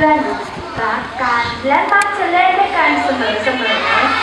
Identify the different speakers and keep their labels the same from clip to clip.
Speaker 1: พื่อนรักกันและมักจะเล่นด้วยกันเสมอๆ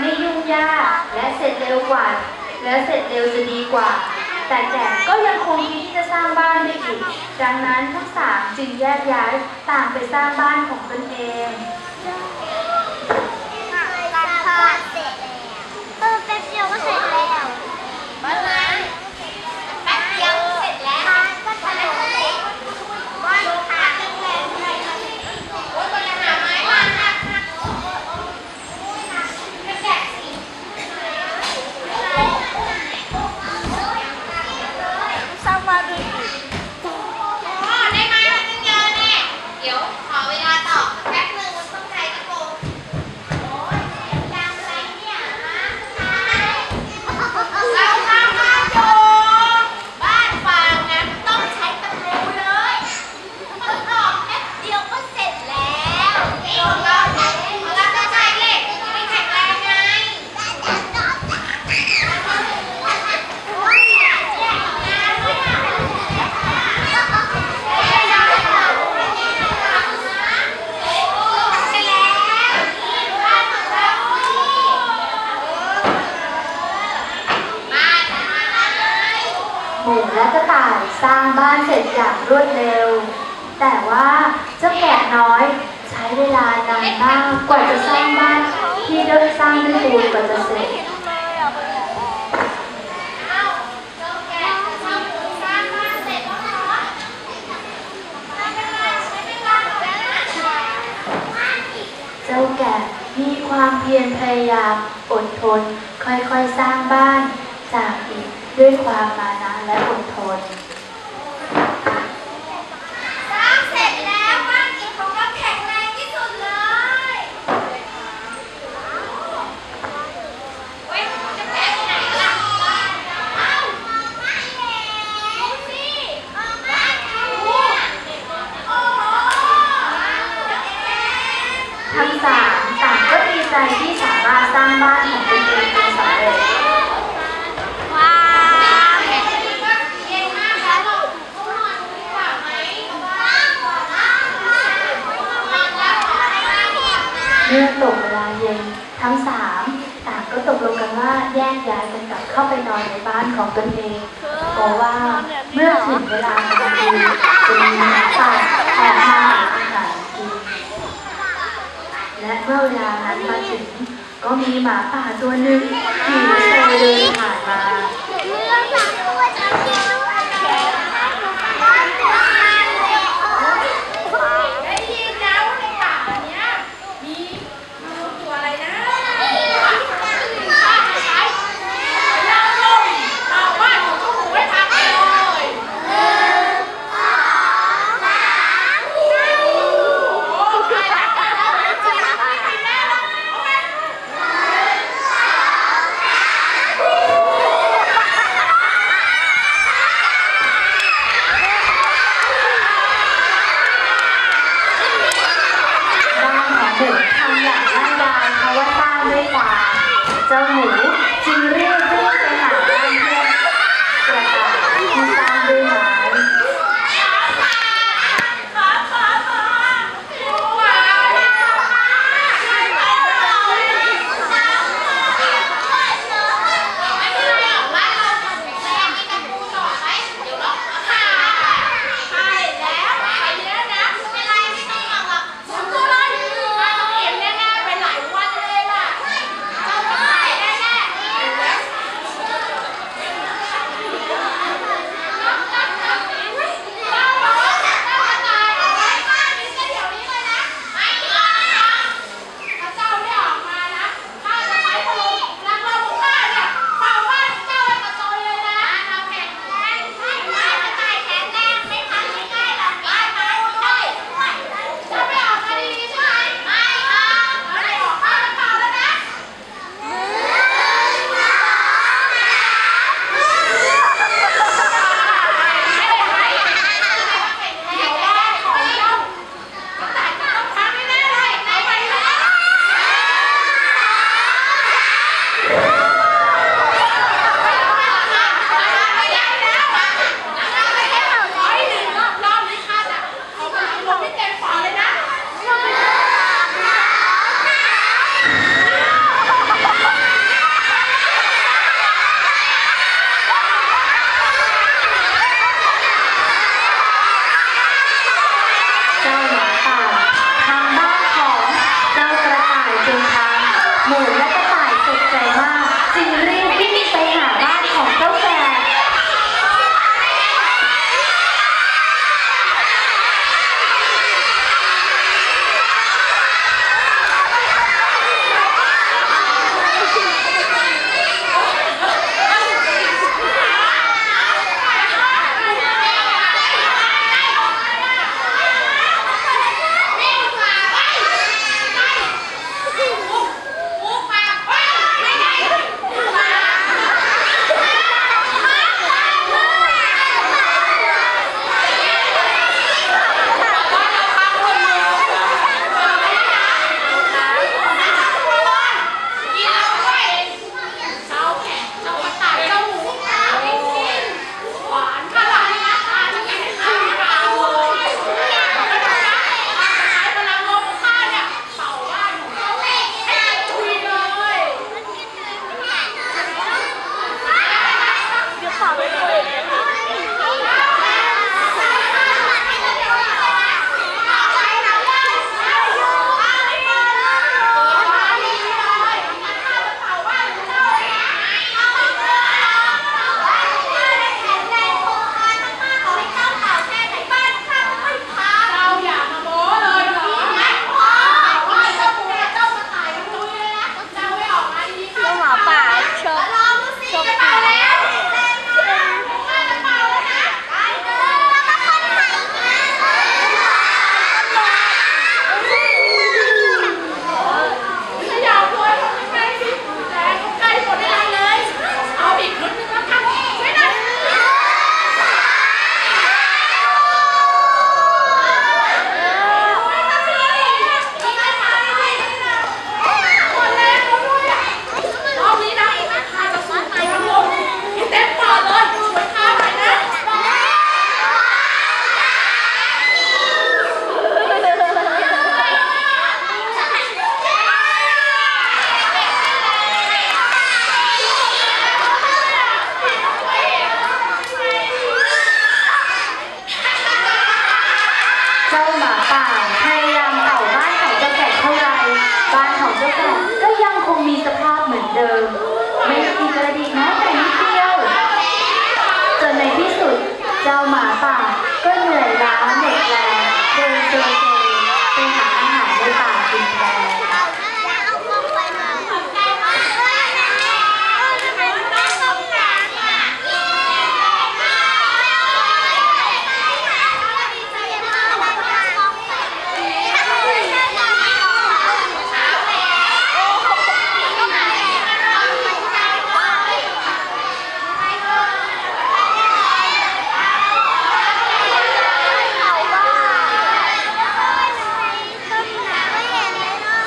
Speaker 2: ไม่ยุ่งยาก และเสร็
Speaker 3: จ
Speaker 2: เร็
Speaker 3: ว
Speaker 2: กว่า และเส
Speaker 1: ร็จเร็วจะดีกว่า แต่แจกก็ยังคงคิดที่จะสร้างบ้านได้อีกดังนั้นทั้งสามจึงแยกย้ายต่างไปสร้างบ้านของตนเอง
Speaker 3: เดิ
Speaker 2: น
Speaker 3: ปูนกว่าจะเสร็จ
Speaker 1: เอ้าเจ้าแกะกับเจ้าหมูสร้างบ้านเสร็จแล้วเหรอไม่เป็นไรไม่เป็นไรหรอกนะ
Speaker 3: เจ้าแกะมีความเพียรพยายามอดทน ค่อยๆสร้างบ้าน จากอิฐด้วยความมานะและอดทน
Speaker 1: สร้างเสร็จแล้วบ้านอิฐของเราแข็งแรงที่สุดเลยเว้ยจะแตะไปไหนล่ะเอ้าดูสิบ้านเขาโอ้โหเจ้าเอ๋
Speaker 3: ทั้งสามต่างก็ดีใจที่สามารถสร้างบ้านของตนเองได้สำเร็จ
Speaker 4: ว้าว
Speaker 1: เย็นมากแล้วเราต้องนอนดีกว่าไหมบ้านก่อนนะนอนแล้วขอให้บ้านก่อนนะ
Speaker 3: เมื่อตกเวลาเย็นทั้งสามต่างก็ตกลงกันว่าแยกย้ายกันกลับเข้าไปนอนในบ้านของตนเองเพราะว่าเมื่อถึงเวลากลางคืนจะมีหมาป่าออกมาหาอาหารกิน และเมื่อเวลานั้นมาถึง ก็มีหมาป่าตัวหนึ่งขี่รถไฟเดินผ่านมา
Speaker 4: ด้วยกันเจ้า
Speaker 1: หมูจึงเรียก จ้าหมา
Speaker 5: ป่าพยายามเต่าบ้านของเจ้าแกะเท่าไรบ้านของเจ้าแกะก็ยังคงมีสภาพเหมือนเดิม ไม่มีกระดิกแม้แต่นิดเดียวจนในที่สุด เจ้าหมาป่าก็เหนื่อยล้าเหน็ดแรงเดินเซยไปหาอาหารในป่ากินแทน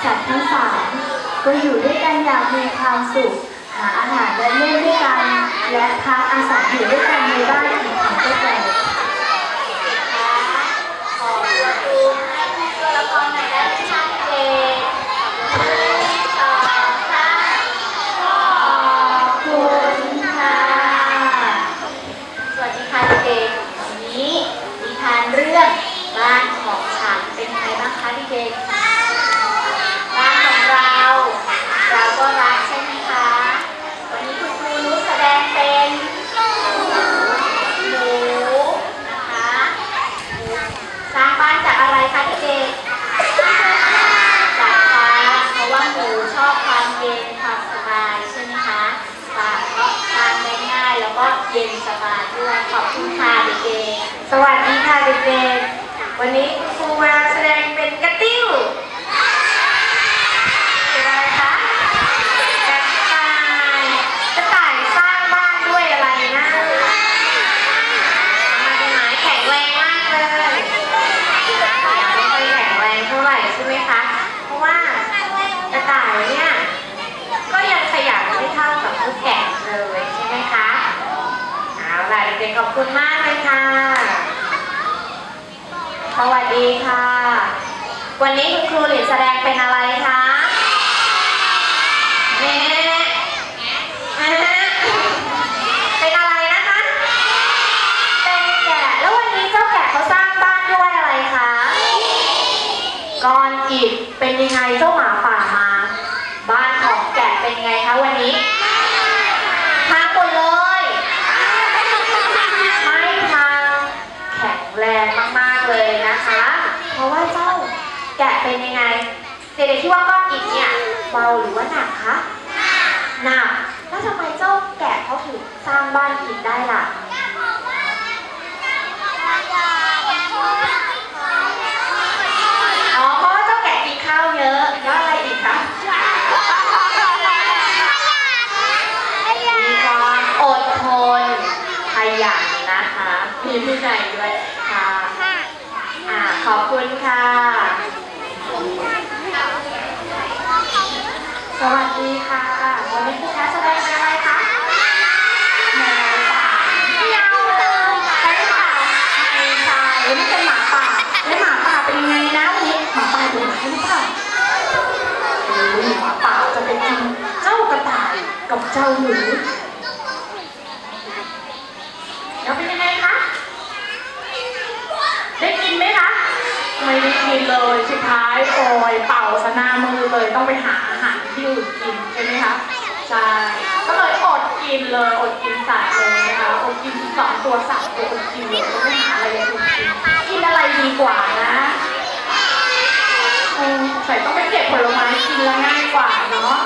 Speaker 5: สัตว์ทั้งสามก็อยู่ด้วยกันอย่าง มีความสุข หาอาหารและเล่นด้วยกัน และพักอาศัยอยู่ด้วยกันในบ้านของเจ้าแก่
Speaker 2: ขอตัวดูให้ตัวละครหน่อยได้ไหมคะเด็กหนึ่งสองสาม
Speaker 5: ขอบคุณค่ะ
Speaker 2: สวัสดีค่ะเด็กๆวันนี้นิทานเรื่องบ้านของฉันเป็นไงบ้างคะเด็กๆบ้านของเรา เราก็รักใช่ไหมคะ วันนี้คุณครูนุชแสดงเป็นหมูนะคะหมูสร้างบ้านจากอะไรคะเด็กๆจากฟางเพราะว่าหมูชอบความเย็นความสบายใช่ไหมคะฟางก็สร้างได้ง่ายแล้วก็เย็นสบายด้วยขอบคุณค่ะเด็กๆ
Speaker 5: สวัสดีค่ะ เด็กๆ วันนี้คุณครูมาแสดงเป็นกระติ้วเป็นอะไรคะกระต่ายกระต่ายสร้างบ้านด้วยอะไรนะมาเป็นไม้แข็งแรงมากเลยยังไม่ค่อยแข็งแรงเท่าไหร่ใช่ไหมคะ เพราะว่ากระต่ายเนี่ยก็ยังขยันไม่เท่ากับลูกแกะเลยใช่ไหมคะ เอาล่ะเด็กๆขอบคุณมากเลยค่ะ สวัสดีค่ะ วันนี้คุณครูหลินแสดงเป็นอะไรคะแม่แม่เป็นอะไรนะคะ เป็นแกะ แล้ววันนี้เจ้าแกะเขาสร้างบ้านด้วยอะไรคะ ก้อนอิฐ เป็นยังไงเจ้าหมาป่ามา บ้านของแกะเป็นไงคะวันนี้พังหมดเลย ไม่พังแข็งแรงมากๆ เลยนะคะ เพราะว่าเจ้าแกะเป็นยังไงเด็กๆที่ว่าก้อนอิฐเนี่ยเบาหรือว่าหนักคะหนักแล้วทำไมเจ้าแกะเขาถึงสร้างบ้านอิฐได้ล่ะ อ๋อ เพราะว่าเจ้าแกะกินข้าวเยอะ แล้วอะไรอีกคะ มีความอดทน ขยันนะคะ มีวินัยด้วยค่ะ อ่า ขอบคุณค่ะ สวัสดีค่ะ วันนี้คุณแคสแสดงเป็นอะไรคะแมวป่าไม่เอาเลยใช่หรือเปล่าไม่ใช่แล้วนี่เป็นหมาป่า แล้วหมาป่าเป็นยังไงนะวันนี้หมาป่าดุร้ายหรือเปล่าโอ้ยหมาป่าจะไปกินเจ้ากระต่ายกับ เจ้าหนูแล้วเป็นยังไงคะ ได้กินไหมคะ ไม่ได้กินเลยสุดท้ายโอยเป่าสนามือเลยต้องไปหาอาหารที่อื่นกินใช่ไหมคะ ใช่ ก็เลยอดกินเลยอดกินสายเลยนะคะอดกินสองตัวสามตัวอดกินเลยก็ไม่หาอะไรอย่างอื่นกินกินอะไรดีกว่านะใส่ต้องไปเก็บผลไม้กินแล้วง่ายกว่าเนาะ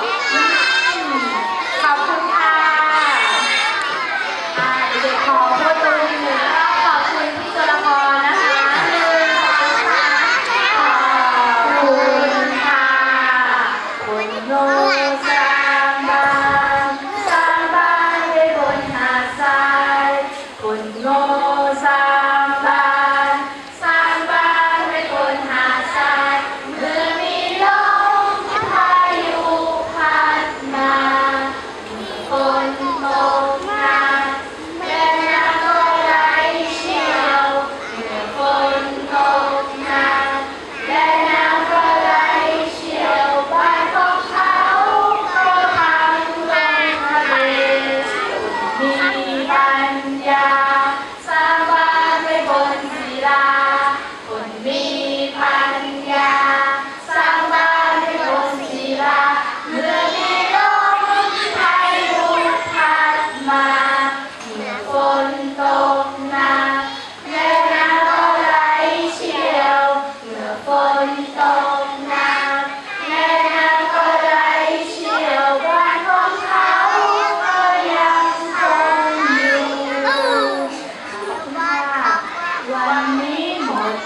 Speaker 5: one name of